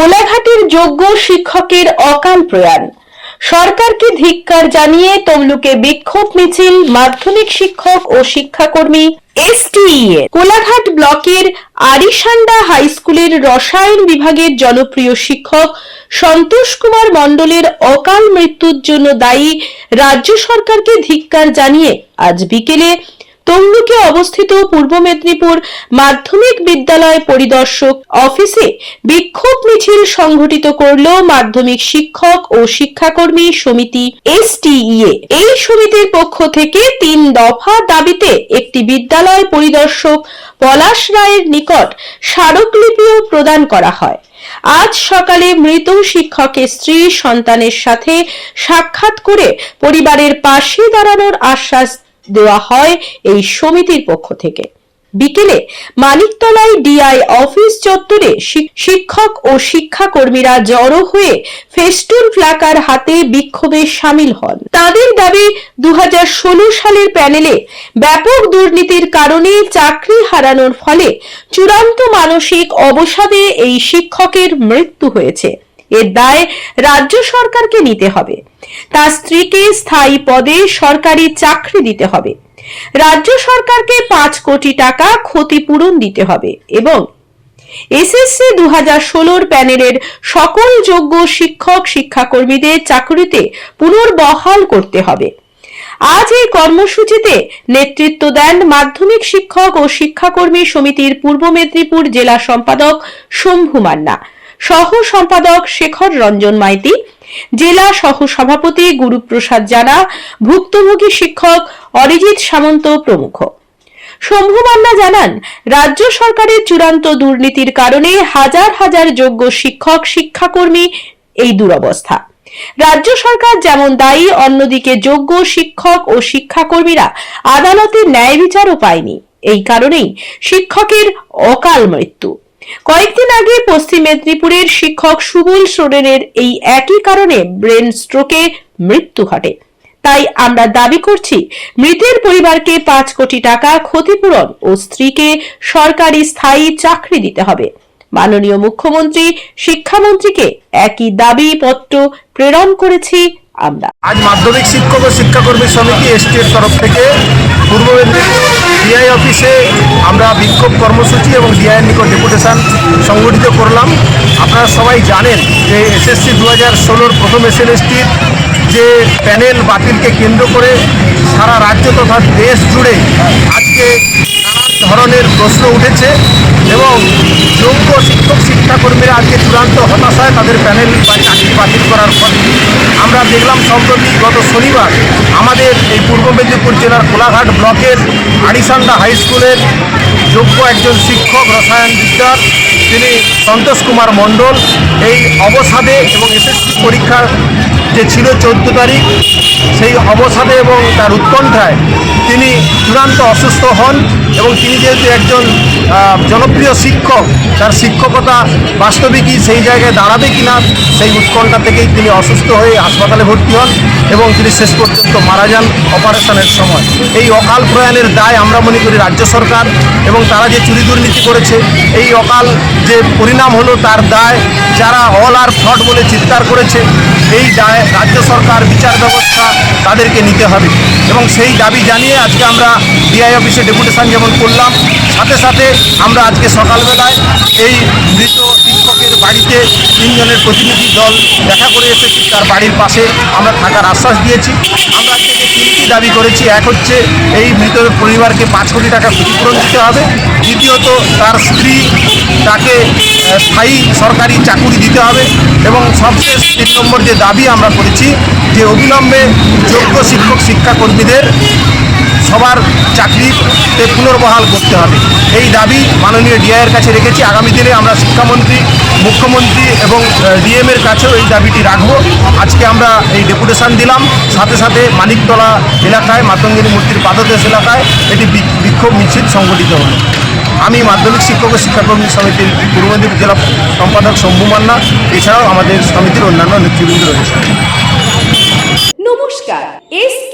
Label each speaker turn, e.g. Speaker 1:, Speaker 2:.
Speaker 1: কোলাঘাটের যোগ্য শিক্ষকের অকাল প্রয়াণ। সরকারকে ধিক্কার জানিয়ে তমলুকে বিক্ষোভ মিছিল, মাধ্যমিক শিক্ষক ও শিক্ষাকর্মী এসটিইএ। কোলাঘাট ব্লকের আরিসান্ডা হাই স্কুলের রসায়ন বিভাগের জনপ্রিয় শিক্ষক সন্তোষ কুমার মণ্ডলের অকাল মৃত্যুর জন্য দায়ী রাজ্য সরকারকে ধিক্কার জানিয়ে আজ বিকেলে তমলুকে অবস্থিত পূর্ব মেদিনীপুর মাধ্যমিক বিদ্যালয় পরিদর্শক অফিসে বিক্ষোভ মিছিল সংঘটিত করল মাধ্যমিক শিক্ষক ও শিক্ষাকর্মী সমিতি এসটিইএ। এই সমিতির পক্ষ থেকে তিন দফা দাবিতে একটি বিদ্যালয় পরিদর্শক পলাশ রায়ের নিকট স্মারকলিপিও প্রদান করা হয়। আজ সকালে মৃত শিক্ষকের স্ত্রী সন্তানের সাথে সাক্ষাৎ করে পরিবারের পাশে দাঁড়ানোর আশ্বাস দেওয়া হয় এই সমিতির পক্ষ থেকে। বিকেলে মানিকতলায় ডিআই অফিস চত্বরে শিক্ষক ও শিক্ষাকর্মীরা জড়ো হয়ে ফেস্টুন ফ্ল্যাকার হাতে বিক্ষোভে সামিল হন। তাদের দাবি দু হাজার ষোলো সালের প্যানেলে ব্যাপক দুর্নীতির কারণে চাকরি হারানোর ফলে চূড়ান্ত মানসিক অবসাদে এই শিক্ষকের মৃত্যু হয়েছে। এর দায় রাজ্য সরকারকে নিতে হবে। তার স্ত্রীকে স্থায়ী পদে সরকারি চাকরি দিতে হবে। রাজ্য সরকারকে পাঁচ কোটি টাকা ক্ষতিপূরণ দিতে হবে এবং এসএসসি দু হাজার ষোলোর প্যানেলের সকল যোগ্য শিক্ষক, শিক্ষাকর্মীদের চাকরিতে পুনর্বহাল করতে হবে। আজ এই কর্মসূচিতে নেতৃত্ব দেন মাধ্যমিক শিক্ষক ও শিক্ষাকর্মী সমিতির পূর্ব মেদিনীপুর জেলা সম্পাদক শম্ভু মান্না। সহ সম্পাদক শেখর রঞ্জন মাইতি, জেলা সহ সভাপতি গুরুপ্রসাদ জানা ভুক্তভোগী শিক্ষক অরিজিৎ সামন্ত প্রমুখ। শম্ভু মান্না জানান, রাজ্য সরকারের চূড়ান্ত দুর্নীতির কারণে হাজার হাজার যোগ্য শিক্ষক, শিক্ষাকর্মী এই দুরবস্থা। রাজ্য সরকার যেমন দায়ী, অন্যদিকে যোগ্য শিক্ষক ও শিক্ষাকর্মীরা আদালতে ন্যায় বিচারও পায়নি। এই কারণেই শিক্ষকের অকাল মৃত্যু। কয়েকদিন আগে পশ্চিম মেদিনীপুরের শিক্ষক সুবল সোরেনের এই একই কারণে ব্রেন স্ট্রোকে মৃত্যু ঘটে। তাই আমরা দাবি করছি, মৃতের পরিবারকে পাঁচ কোটি টাকা ক্ষতিপূরণ ও স্ত্রীকে সরকারি স্থায়ী চাকরি দিতে হবে। মাননীয় মুখ্যমন্ত্রী, শিক্ষামন্ত্রীকে একই দাবি, পত্র প্রেরণ করেছি আমরা।
Speaker 2: আজ মাধ্যমিক শিক্ষক ও শিক্ষাকর্মী সমিতি এসটির তরফ থেকে পূর্ব মেদিনীপুর ডিআই অফিসে আমরা বিক্ষোভ কর্মসূচি এবং ডিআইয়ের নিকট ডেপুটেশন সংগঠিত করলাম। আপনারা সবাই জানেন যে এসএসসি দু হাজার ষোলোর প্রথম এসএলএসটির যে প্যানেল বাতিলকে কেন্দ্র করে সারা রাজ্য তথা দেশ জুড়ে আজকে ধরনের প্রশ্ন উঠেছে এবং যোগ্য শিক্ষক, শিক্ষাকর্মীরা আজকে চূড়ান্ত হতাশায় তাদের প্যানেল বা চাকরি বাতিল করার ফলে আমরা দেখলাম সম্প্রতি গত শনিবার আমাদের এই পূর্ব মেদিনীপুর জেলার কোলাঘাট ব্লকের আড়িসান্ডা হাই স্কুলের যোগ্য একজন শিক্ষক, রসায়ন বিদ্যার তিনি সন্তোষ কুমার মণ্ডল। এই অবসাদে এবং এসএসসি পরীক্ষার যে ছিল চোদ্দ তারিখ, সেই অবসাদে এবং তার উৎকণ্ঠায় তিনি চূড়ান্ত অসুস্থ হন এবং তিনি যেহেতু একজন জনপ্রিয় শিক্ষক, তার শিক্ষকতা বাস্তবিকই সেই জায়গায় দাঁড়াবে কিনা সেই উৎকণ্ঠা থেকেই তিনি অসুস্থ হয়ে হাসপাতালে ভর্তি হন এবং তিনি শেষ পর্যন্ত মারা যান অপারেশনের সময়। এই অকাল প্রয়াণের দায় আমরা মনে করি রাজ্য সরকার এবং তারা যে চুরি দুর্নীতি করেছে, এই অকাল যে পরিণাম হলো তার দায়, যারা অল আর ফ্রড বলে চিৎকার করেছে, এই দায় রাজ্য সরকার, বিচার ব্যবস্থা তাদেরকে নিতে হবে। এবং সেই দাবি জানিয়ে আজকে আমরা ডিআই অফিসে ডেপুটেশন যেমন করলাম, সাথে সাথে আমরা আজকে সকালবেলায় এই মৃত বাড়িতে তিনজনের প্রতিনিধি দল দেখা করে এসেছি, তার বাড়ির পাশে আমরা থাকার আশ্বাস দিয়েছি। আমরা যে তিনটি দাবি করেছি, এক হচ্ছে এই মৃত পরিবারকে পাঁচ কোটি টাকা ক্ষতিপূরণ দিতে হবে, দ্বিতীয়ত তার স্ত্রী তাকে স্থায়ী সরকারি চাকুরি দিতে হবে, এবং সবশেষ তিন নম্বর যে দাবি আমরা করেছি যে অবিলম্বে যোগ্য শিক্ষক শিক্ষাকর্মীদের সবার চাকরিতে পুনর্বহাল করতে হবে। এই দাবি মাননীয় ডিআইয়ের কাছে রেখেছি। আগামী দিনে আমরা শিক্ষামন্ত্রী, মুখ্যমন্ত্রী এবং ডিএম এর কাছেও এই দাবিটি রাখব। আজকে আমরা এই ডেপুটেশন দিলাম। সাথে সাথে মানিকতলা এলাকায়, মাতঙ্গিনী মূর্তির পাদদেশ এলাকায় এটি বিক্ষোভ মিছিল সংগঠিত হলো আমি মাধ্যমিক শিক্ষক ও শিক্ষাকর্মী সমিতির পূর্ব মেদিনীপুর জেলা সম্পাদক শম্ভু মান্না, এছাড়াও আমাদের সমিতির অন্যান্য নেতৃবৃন্দ রয়েছে
Speaker 3: নমস্কার